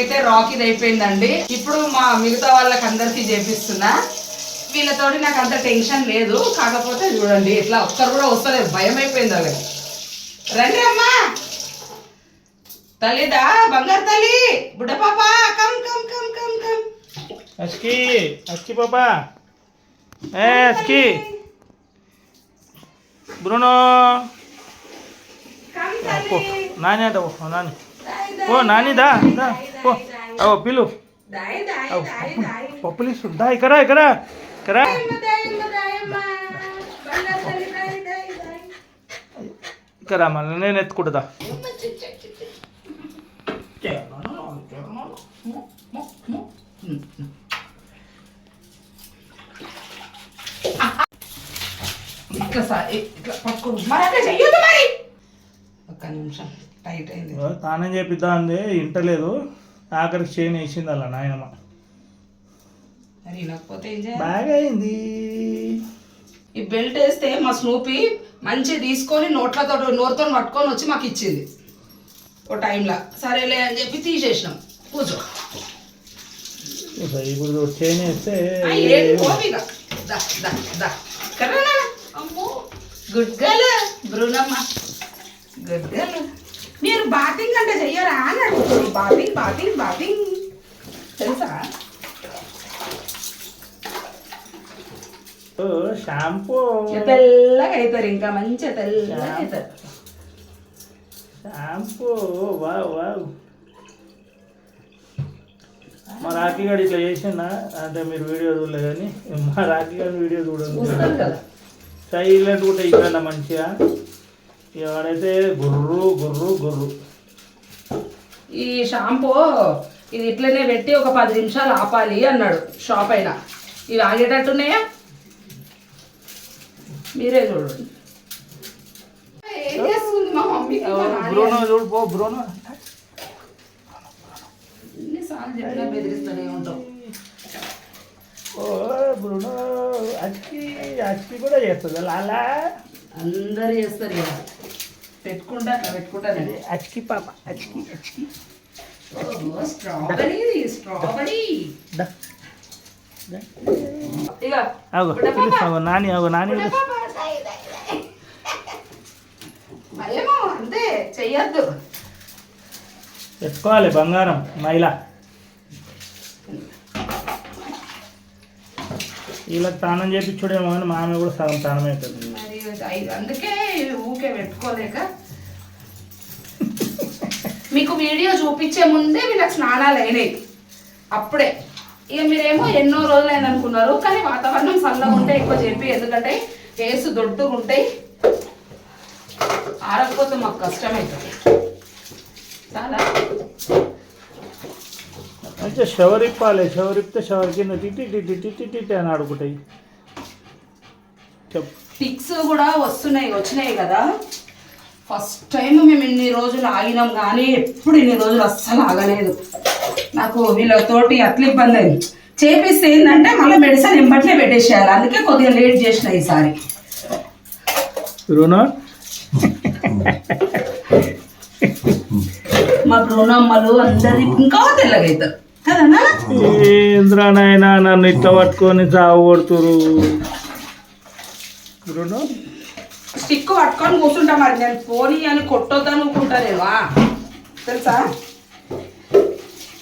నాకైతే రాకీది అయిపోయిందండి. ఇప్పుడు మా మిగతా వాళ్ళకి అందరికీ చేపిస్తున్నా. వీళ్ళతోటి నాకు అంత టెన్షన్ లేదు. కాకపోతే చూడండి ఇట్లా ఒక్కరు కూడా వస్తలేదు. భయం అయిపోయింది వాళ్ళకి. రండి అమ్మా. తల్లిదా బంగారు తల్లి. బుడ్డ పాప come come come come come. అచ్కి అచ్కి పాపా. ఏ అచ్కి బ్రూనో. నాని అట నాని. ఓ నాని దా దా పో ఓ పిలు దాయ్ దాయ్ దాయ్ దాయ్ పప్పులు ఇస్తుంది దా ఇక్కడ ఇక్కడ ఇక్కడ దాయమ్మ దాయమ్మ దాయమ్మ బంగారు తల్లి దాయ్ దాయ్ దాయ్ ఇక్కడ మళ్ళీ నేను ఎత్తుకుంటుందా ఇట్లా సా ఇట్లా పట్టుకో మరి అట్లా చెయ్యొద్దు మరి ఒక్క నిమిషం. టైట్ అయింది. తానం చేపిద్దా అంది. ఇంటలేదు. ఆఖరికి చేయని వేసింది అలా నాయనమ్మ. మరి వినకపోతే ఏం చేయాలి? బాగా అయింది. ఈ బెల్ట్ వేస్తే మా స్నూపీ మంచి తీసుకొని నోట్లతో నోరుతో పట్టుకొని వచ్చి మాకు ఇచ్చింది. ఓ టైంలో. సరేలే అని చెప్పి తీసేసినాం. కూర్చో. ఇప్పుడు చేయని వేస్తే ఆ, ఏంటి కోపిగా దా దా దా. కర్రా నాన్న. అమ్మో. గుడ్ గర్ల్ గర్ల్ మీరు బాతింగ్ అంటే చెయ్యరా అని అడుగుతారు బాతింగ్ బాతింగ్ బాతింగ్. తెలుసా? ఓ, షాంపూ. తెల్లగా అవుతారు ఇంకా మంచిగా తెల్లగా అవుతారు షాంపూ వావ్ వావ్. మా రాఖీ గారు ఇట్లా చేసిందా అంటే మీరు వీడియో చూడలేదు కానీ మా రాఖీ గారి వీడియో చూడండి. సైలెంట్ కూడా ఇక్కడ మంచిగా. ఎవడైతే గుర్రు గుర్రు గుర్రు. ఈ షాంపూ ఇది ఇట్లనే పెట్టి ఒక పది నిమిషాలు ఆపాలి అన్నాడు షాప్ అయినా. ఇవి ఆగేటట్టున్నాయా? మీరే చూడండి. బ్రోనో చూడు పో బ్రోనో. ఎన్నిసార్లు చెప్పినా బెదిరిస్తూనే ఉంటాం ఓ బ్రోనో అచ్చి అచ్చి కూడా చేస్తుంది లాలా. అందరు చేస్తారు ఇక పెట్టుకుంటా అట్లా పెట్టుకుంటా నేను పాప స్ట్రాబెరీ స్ట్రాబెరీ. అగో. పిలుస్తావు నాని అగో అంతే చెయ్యొద్దు. ఎత్తుకోవాలి బంగారం మైల వీళ్ళకి స్నానం చేపించుడేమో కానీ మా ఆమె కూడా సగం స్నానం అవుతుంది మరి అందుకే ఇవి ఊకే పెట్టుకోలేక. మీకు వీడియో చూపించే ముందే వీళ్ళకి స్నానాలు అయినాయి. అప్పుడే. ఇక మీరేమో ఎన్నో రోజులు అనుకున్నారు కానీ వాతావరణం చల్లగా ఉంటే ఎక్కువ చెప్పి ఎందుకంటే కేసు దొడ్డుగా ఉంటాయి. ఆరకపోతే మాకు కష్టమవుతుంది చాలా. అంటే షవర్ ఇప్పాలి షవర్ ఇప్పితే షవర్ కింద టిటి టిటి టిటి టిటి అని ఆడుకుంటాయి. చెప్పు. పిక్స్ కూడా వస్తున్నాయి వచ్చినాయి కదా. ఫస్ట్ టైం మేము ఇన్ని రోజులు ఆగినాం కానీ ఎప్పుడు ఇన్ని రోజులు అస్సలు ఆగలేదు. నాకు వీళ్ళతోటి అట్లా ఇబ్బంది అయింది. చేపిస్తే ఏంటంటే మళ్ళీ మెడిసిన్ ఎంబట్లే పెట్టేసేయాలి. అందుకే కొద్దిగా లేట్ చేసిన ఈసారి. రుణో? మా బృణమ్మలు అందరి ఇంకా తెల్లగవుతారు కదనా ఏంద్రా నాయనా నన్ను ఇట్లా పట్టుకొని చావు కొడుతురు రుణో స్టిక్ పట్టుకొని కూర్చుంటా మరి. నేను పోనీ అని కొట్టొద్దు అనుకుంటా నేను. ఆ. తెలుసా?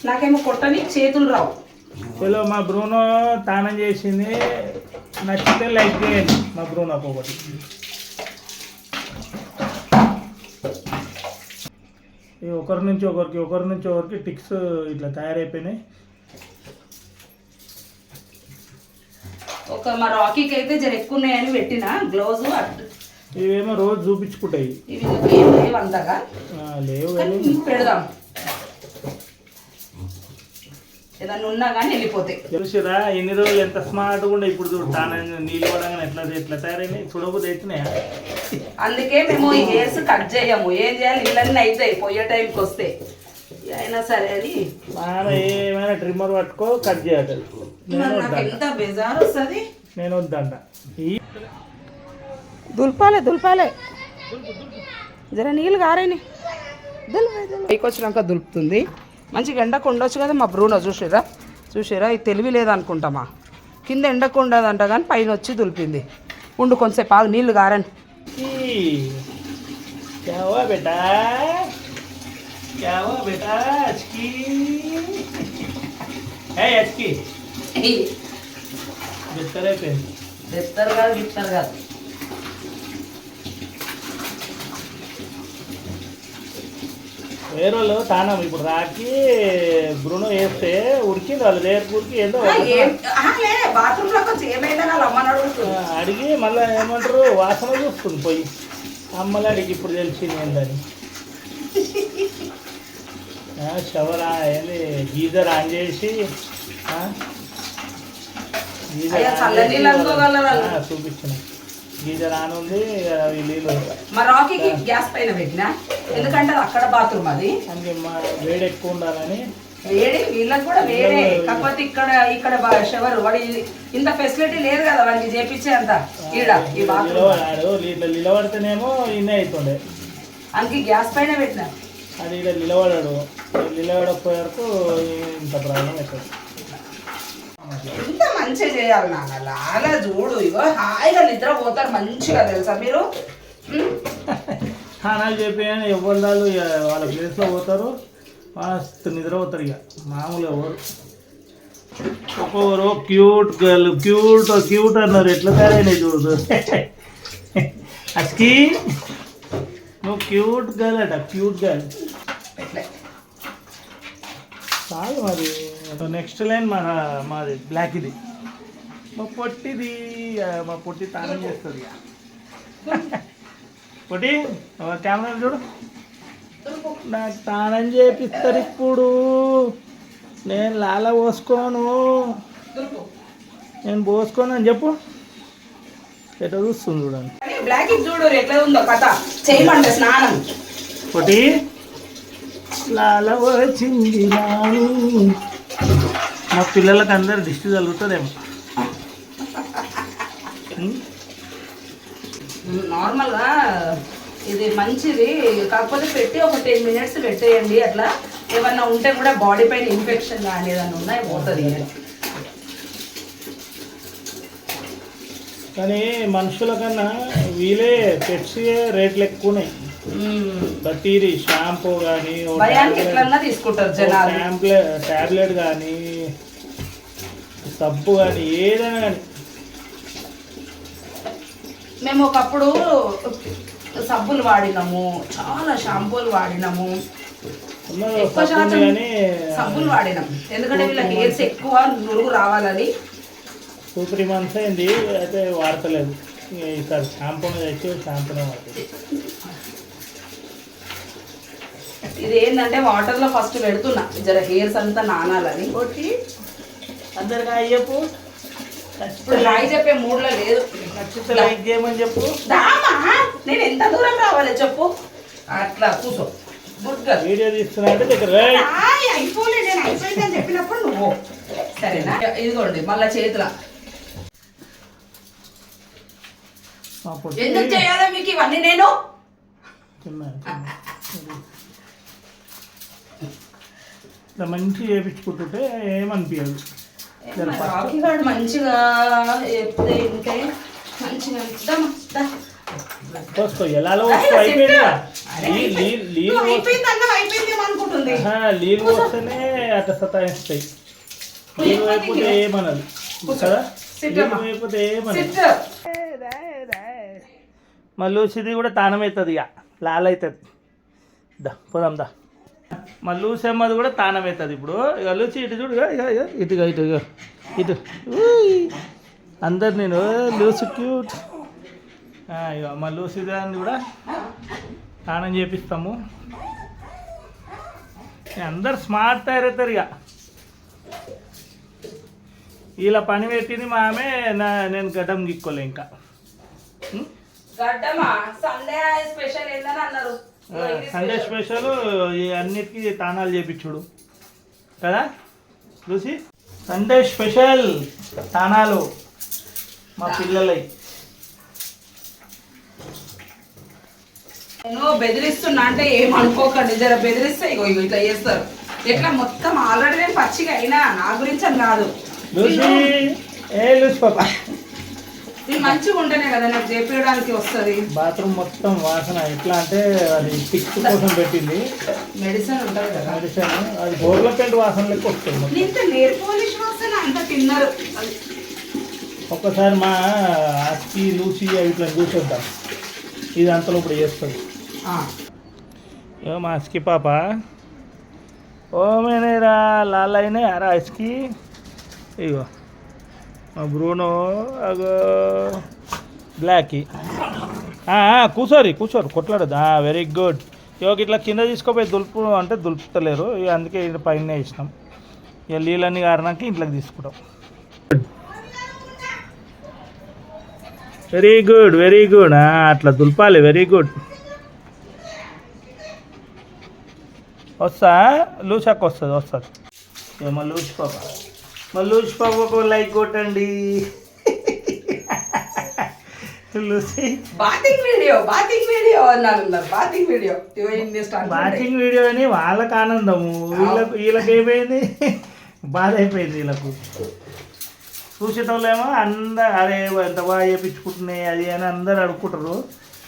నాకేమో కొట్టని చేతులు రావు. చలో మా బ్రూనో తానం చేసింది. నచ్చితే లైక్ చేయండి. మా బ్రూనోకి ఒకటి. ఒకరి నుంచి ఒకరికి ఒకరి నుంచి ఒకరికి టిక్స్ ఇట్లా తయారైపోయినాయి. ఒక మా రాకీకి అయితే జర ఎక్కువ ఉన్నాయని పెట్టిన. గ్లౌజ్ ఇవేమో రోజు చూపించుకుంటాయి. ఇవి ఏం లేవు అంతగా. లేవు పెడదాం. ఏదన్నా ఉన్నా కానీ వెళ్ళిపోతాయి. తెలుసురా ఎన్ని రోజులు ఎంత స్మార్ట్గా ఉండే ఇప్పుడు చూడు తానం నీళ్ళు పడంగానే ఎట్లా ఎట్లా తయారైనాయి. చూడకపోతే అవుతున్నాయా అందుకే మేము ఈ హెయిర్స్ కట్ చేయము. ఏం చేయాలి? ఇళ్ళన్నీ అవుతాయి పోయే టైంకి వస్తే అయినా సరే అని. మనం ఏమైనా ట్రిమ్మర్ పట్టుకో కట్ చేయాలి. నేను వద్దంట. దుల్పాలే దుల్పాలే. జర నీళ్ళు గారేని. పైకి వచ్చినాక దులుపుతుంది. మంచిగా ఎండకు ఉండొచ్చు కదా మా బ్రూనో చూసిరా చూసిరా ఇది తెలివి లేదనుకుంటామా? కింద ఎండకు ఉండదంట కానీ పైన వచ్చి దులిపింది. ఉండు కొంచెంసేపు ఆగు నీళ్ళు గారని. ఈ, బిత్తర్ అయిపోయింది బిత్తర్ కాదు బిత్తర్ కాదు వేరే వాళ్ళు తానం ఇప్పుడు రాకి బృణం వేస్తే ఉడికింది వాళ్ళు రేపు ఉడికి ఏదో అడిగి మళ్ళీ ఏమంటారు వాసన చూస్తుంది పోయి. అమ్మలు అడిగి ఇప్పుడు తెలిసింది ఏంటని షవర్ ఏంది గీజర్ ఆన్ చేసి చూపించిన. గీజర్ ఆన్ ఉంది అవి నీళ్ళు. మా రాకీకి గ్యాస్ పైన పెట్టిన? ఎందుకంటే అక్కడ బాత్రూమ్ అది. అందుకే మా వేడి ఎక్కువ ఉండాలని. వేడి వీళ్ళకి కూడా వేరే కాకపోతే ఇక్కడ ఇక్కడ షవర్ వాడి ఇంత ఫెసిలిటీ లేదు కదా వాడికి చేపించే అంత. ఈడ ఈ బాత్రూమ్. నిలబడితేనేమో ఇన్నే అవుతుండే అందుకే గ్యాస్ పైన పెట్టిన? అది ఇక్కడ నిలబడాడు. నిలబడకపోయే వరకు ఇంత ప్రాబ్లం అవుతుంది ఎంత మంచిగా చేయాలి నాన్న? లాగా చూడు ఇగో హాయిగా నిద్ర పోతారు మంచిగా తెలుసా మీరు? స్నానాలు చెప్పాను ఎవరు వాళ్ళు ప్లేస్లో పోతారు మస్తు నిద్ర పోతారు ఇక మామూలుగా ఎవరు? ఒక్కొక్కరు క్యూట్ గర్ల్ క్యూట్ క్యూట్ అన్నారు. ఎట్లా తయారైనాయి చూడు. అస్కి నువ్వు క్యూట్ గర్ల్ అట క్యూట్ గర్ల్. చాలు మరి. నెక్స్ట్ లైన్ మన మాది బ్లాక్ ఇది. మా పొట్టిది మా పొట్టి తానం చేస్తుంది. పొట్టి కెమెరా చూడు. నాకు తానం చేపిస్తారు ఇప్పుడు. నేను లాల పోసుకోను. నేను పోసుకోను అని చెప్పు. ఎట్లా చూస్తుంది చూడండి. బ్లాక్ ఇది చూడు ఎట్లా ఉందో కథ. చేయమంటే స్నానం. ఒకటి లాల వచ్చింది నాని. మా పిల్లలకి అందరు దిష్టి తగులుతుందేమో? నార్మల్గా ఇది మంచిది కాకపోతే పెట్టి ఒక టెన్ మినిట్స్ పెట్టేయండి. అట్లా ఏమన్నా ఉంటే కూడా బాడీ పైన ఇన్ఫెక్షన్ కానీ ఏదన్నా ఉన్నాయి పోతుంది కానీ మనుషుల కన్నా వీలే పెట్స్ రేట్లు ఎక్కువ ఉన్నాయి ప్రతిదీ షాంపూ కానీ ట్యాబ్లెట్ ట్యాబ్లెట్ కానీ సబ్బు కానీ ఏదైనా కానీ మేము ఒకప్పుడు సబ్బులు వాడినాము చాలా షాంపూలు వాడినాము. ఎక్కువ శాతం సబ్బులు వాడినాం. ఎందుకంటే వీళ్ళకి హెయిర్స్ ఎక్కువ నురుగు రావాలని. టూ త్రీ మంత్స్ అయింది అయితే వాడతలేదు. ఈసారి షాంపూ తెచ్చి షాంపూనే వాడుతుంది ఇది ఏంటంటే వాటర్లో ఫస్ట్ పెడుతున్నా జర హెయిర్స్ అంతా నానాలని. ఒకటి అందరికి అయ్యప్పు ఇప్పుడు రాయి చెప్పే మూడ్లో లేదు. నచ్చితే లైక్ చేయమని చెప్పు. దామా? నేను ఎంత దూరం రావాలి చెప్పు. అట్లా కూర్చో గుడ్ గర్ల్ వీడియో తీస్తున్నా అంటే దగ్గర. అయిపోలే నేను అయిపోయిందని చెప్పినప్పుడు నువ్వు సరేనా? ఇదిగోండి మళ్ళా చేతుల. ఎందుకు చేయాలి మీకు ఇవన్నీ నేను? మంచి చేయించుకుంటుంటే ఏమనిపించదు రాఖీ గారు మంచిగా చెప్తే మంచిగా అట్లా సతాయిస్తాయి. అయిపోతే ఏమనదు కదా. అయిపోతే ఏమనదు సిట్ మళ్ళీ ఇది కూడా తానం అవుతుంది ఇక. లాలవుతుంది దా పోదాం దా. మళ్ళీ లూసమ్మది కూడా తానం అవుతుంది ఇప్పుడు. ఇక లూచి ఇటు చూడు ఇటుగా ఇటు ఇటు అందరు నేను లూసి క్యూట్. ఇక మా లూసి దాన్ని కూడా స్నానం చేపిస్తాము. అందరు స్మార్ట్ తయారవుతారు ఇక ఇలా పని పెట్టింది మా ఆమె నా నేను గడ్డం గిక్కోలే ఇంకా. గడ్డమా? సండే స్పెషల్ ఏందని అన్నారు. సండే స్పెషల్ అన్నిటికీ తానాలు చేపించుడు. కదా? చూసి సండే స్పెషల్ తానాలు మా పిల్లలై. నేను బెదిరిస్తున్నా అంటే ఏమనుకోకండి జర బెదిరిస్తే ఇగో ఇగో ఇట్లా చేస్తారు. ఎట్లా? మొత్తం ఆల్రెడీ నేను పచ్చిగా అయినా నా గురించి అని కాదు. లూసి? ఏ లూసి పాప? నేను మంచిగా ఉంటేనే కదా నాకు చేపించడానికి వస్తుంది. బాత్రూమ్ మొత్తం వాసన ఎట్లా అంటే అది పిక్స్ కోసం పెట్టింది. మెడిసిన్ ఉంటుంది కదా. మెడిసిన్ అది గోర్ల పెంట్ వాసన లెక్క వస్తుంది అంత తిన్నారు. ఒక్కసారి మా లూసి అవి ఇట్లా చూసేద్దాం ఇది అంతలో ఇప్పుడు చేస్తుంది. ఏ మా అస్కి పాప. ఓ మేనేరా లాలైనే అరా అస్కి. ఇగో. బ్రూనో అగో బ్లాక్కి కూర్చోరి కూర్చోరు కొట్లాడదు వెరీ గుడ్ ఇక ఇట్లా కింద తీసుకోపోయి దులుపు అంటే దులుపుతలేరు ఇక అందుకే ఇక్కడ పైన ఇష్టం ఇక నీళ్ళన్నీ కారణానికి ఇంట్లోకి తీసుకుంటాం వెరీ గుడ్ వెరీ గుడ్ అట్లా దులపాలి వెరీ గుడ్ వస్తా లూసాకు వస్తుంది వస్తుంది ఏమో లూసి లూసి పాపకు లైక్ కొట్టండి. బాతింగ్ వీడియో బాతింగ్ వీడియో అన్నారు బాతింగ్ వీడియో. వీడియో అని వాళ్ళకి ఆనందము. వీళ్ళకు వీళ్ళకి ఏమైంది బాధ అయిపోయింది వీళ్ళకు. చూసేటోళ్ళేమో అందరు అరే ఎంత బాగా చేయించుకుంటున్నాయి అది అని అందరు అడుక్కుంటారు.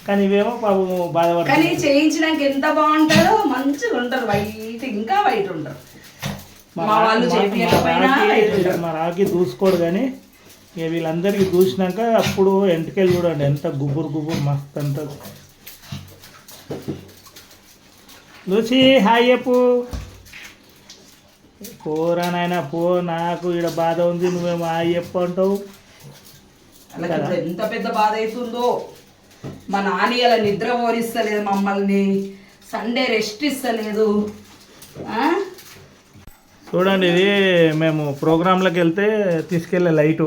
కానీ ఇవేమో పాపం కానీ బాధపడుతుంది చేయించడానికి ఎంత బాగుంటారో మంచిగా ఉంటారు వైట్ ఇంకా వైట్ ఉంటారు. మా వాళ్ళు. మా రాకి దూసుకోడు కానీ ఇక వీళ్ళందరికీ దూసినాక అప్పుడు ఎంటకెళ్ళి చూడండి ఎంత గుబురు గుబురు మస్తు అంత. లూసి హాయ్ చెప్పు. పోరా నాయన పో నాకు ఇక్కడ బాధ ఉంది నువ్వేమో హాయ్ చెప్పు అంటావు. ఎంత పెద్ద బాధ అవుతుందో మా నాని అలా నిద్ర ఓరిస్తలేదు మమ్మల్ని సండే రెస్ట్ ఇస్తలేదు. ఆ? చూడండి ఇది మేము ప్రోగ్రాంలోకి వెళ్తే తీసుకెళ్ళే లైటు.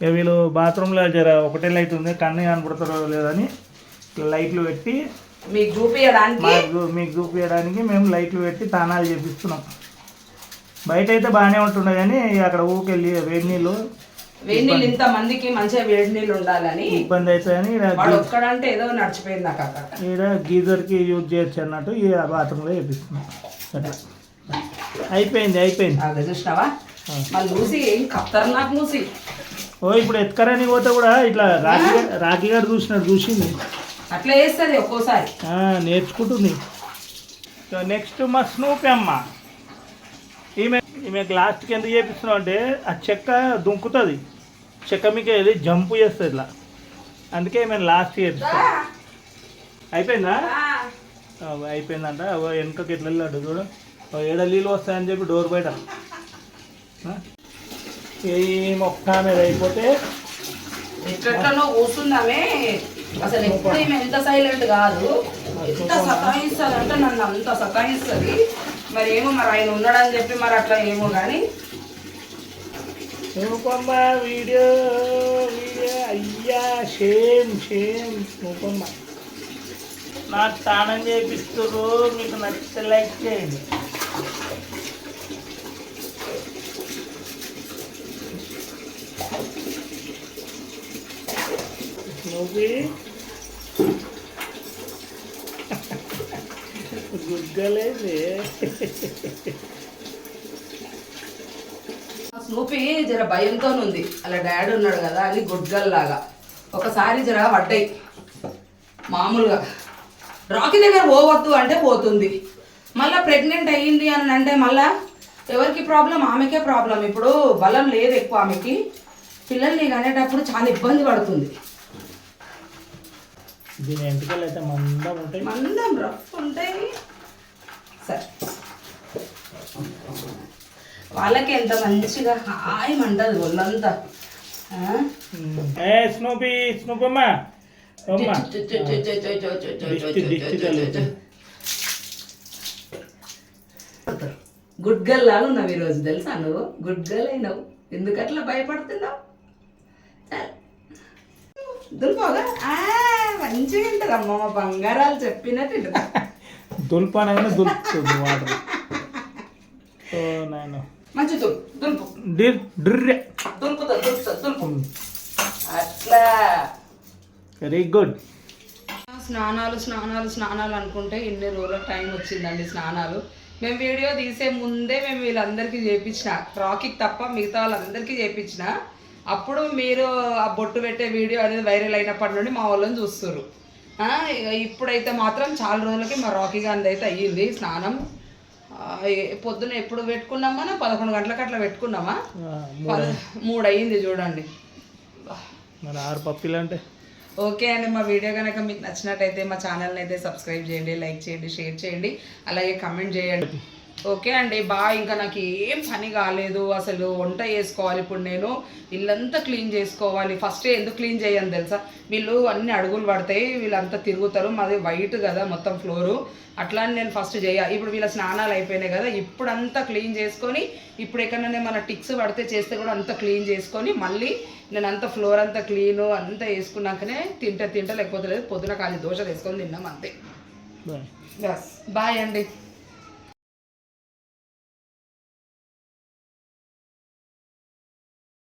ఇక వీళ్ళు బాత్రూంలో జర ఒకటే లైట్ ఉంది కన్ను కనపడతారో లేదని లైట్లు పెట్టి మీకు చూపించడానికి మాకు చూపించడానికి మేము లైట్లు పెట్టి తానాలు చేపిస్తున్నాం. బయట అయితే బాగానే ఉంటుండే కానీ అక్కడ ఊకెళ్ళి వేడి నీళ్ళు వేడి నీళ్ళు ఇంత మందికి మంచిగా వేడి నీళ్ళు ఉండాలని ఇబ్బంది వాడు ఒక్కడంటే ఏదో నడిచిపోయింది నాకు అక్కడ. ఈడ గీజర్కి యూజ్ చేయొచ్చు అన్నట్టు ఈ బాత్రూంలో చేపిస్తున్నాం. అట్లా అయిపోయింది అయిపోయింది. అదే చూసినావా మళ్ళీ చూసి మూసి ఓ ఇప్పుడు ఎత్కరాని పోతే కూడా ఇట్లా రాఖీ రాఖీ గారు చూసినట్టు చూసింది. అట్లా వేస్తుంది ఒక్కోసారి. ఆ, నేర్చుకుంటుంది. నెక్స్ట్ మా స్నూపి అమ్మ. ఈమె ఈమె లాస్ట్కి ఎందుకు చేపిస్తున్నాం అంటే ఆ చెక్క దుంకుతుంది. చెక్క మీకు వెళ్ళి జంపు చేస్తుంది ఇట్లా. అందుకే మేము లాస్ట్ చేపిస్తాం అయిపోయిందా? ఆ, అయిపోయిందంట. ఓ వెనకకి ఎట్లా వెళ్ళాడు చూడు. ఓ ఏడ నీళ్ళు వస్తాయని చెప్పి డోర్ బయట? ఈ మొక్క మీద అయిపోతే ఎట్లెట్లనో కూర్చుందామే. అసలు ఎప్పుడు ఈమె ఎంత సైలెంట్ కాదు. ఎంత సతాయిస్తుంది అంటే నన్ను అంత సతాయిస్తుంది. మరి ఏమో మరి ఆయన ఉన్నాడని చెప్పి మరి అట్లా ఏమో కానీ రూపమ్మ వీడియో వీడియో అయ్యా షేమ్ షేమ్ రూపమ్మ. నాకు స్నానం చేపిస్తారు మీకు నచ్చితే లైక్ చేయండి. నువ్వు గుగ్గలేదే జర భయంతో ఉంది అలా డాడీ ఉన్నాడు కదా అని గుడ్గల్లాగా. ఒకసారి జర పడ్డాయి. మామూలుగా. రాకీ దగ్గర పోవద్దు అంటే పోతుంది. మళ్ళీ ప్రెగ్నెంట్ అయ్యింది అని అంటే మళ్ళా ఎవరికి ప్రాబ్లం ఆమెకే ప్రాబ్లం ఇప్పుడు బలం లేదు ఎక్కువ ఆమెకి. పిల్లల్ని కనేటప్పుడు చాలా ఇబ్బంది పడుతుంది. దీని ఎంటికలు అయితే మందం ఉంటాయి. మందం రఫ్ ఉంటాయి. సరే. వాళ్ళకి ఎంత మంచిగా హాయి మంటది ఒళ్ళంతా? ఏ స్నూపీ స్నూపమ్మ. గుడ్ గర్ల్ లాగా ఉన్నావు ఈరోజు తెలుసా నువ్వు? గుడ్ గర్ల్ అయినావు. ఎందుకట్లా భయపడుతున్నావు. దులిపోగా ఆ, మంచిగా ఉంటుంది అమ్మ మా బంగారాలు చెప్పినట్టు ఉంటుంది. దుల్పనగానే దులుపుతుంది వాటర్. ఓ నాయన. మంచి దులుపు. దులుపుతా దులుపుతా దులుపు. అట్లా. వెరీ గుడ్ స్నానాలు స్నానాలు స్నానాలు అనుకుంటే ఇన్ని రోజుల టైం వచ్చిందండి స్నానాలు. మేము వీడియో తీసే ముందే మేము వీళ్ళందరికీ చేయించిన రాకీకి తప్ప మిగతా వాళ్ళందరికీ చేయించిన అప్పుడు మీరు ఆ బొట్టు పెట్టే వీడియో అనేది వైరల్ అయినప్పటి నుండి మా వాళ్ళని ఇక ఇప్పుడైతే మాత్రం చాలా రోజులకి మా రాకీ గాంధీ అయితే అయ్యింది. స్నానం పొద్దున ఎప్పుడు పెట్టుకున్నామా? పదకొండు గంటలకు అట్లా పెట్టుకున్నామా? మూడు అయ్యింది చూడండి. మన ఆరు పప్పిలు అంటే ఓకే అండి మా వీడియో కనుక మీకు నచ్చినట్టయితే మా ఛానల్ని అయితే సబ్స్క్రైబ్ చేయండి లైక్ చేయండి షేర్ చేయండి అలాగే కమెంట్ చేయండి. ఓకే అండి బా ఇంకా నాకు ఏం పని కాలేదు. అసలు వంట చేసుకోవాలి ఇప్పుడు నేను. ఇల్లంతా క్లీన్ చేసుకోవాలి. ఫస్ట్ ఎందుకు క్లీన్ చేయను తెలుసా? వీళ్ళు అన్ని అడుగులు పడతాయి వీళ్ళంతా తిరుగుతారు. మాది వైట్ కదా మొత్తం ఫ్లోరు. అట్లా నేను ఫస్ట్ చేయ ఇప్పుడు వీళ్ళ స్నానాలు అయిపోయినాయి కదా ఇప్పుడు అంతా క్లీన్ చేసుకొని ఇప్పుడు ఎక్కడైనా మన టిక్స్ పడితే చేస్తే కూడా అంతా క్లీన్ చేసుకొని మళ్ళీ నేను అంతా ఫ్లోర్ అంతా క్లీన్ అంతా వేసుకున్నాకనే తింటే తింటా లేకపోతే లేదు పొద్దున ఖాళీ దోశ వేసుకొని తిన్నాం అంతే. బాయ్ అండి.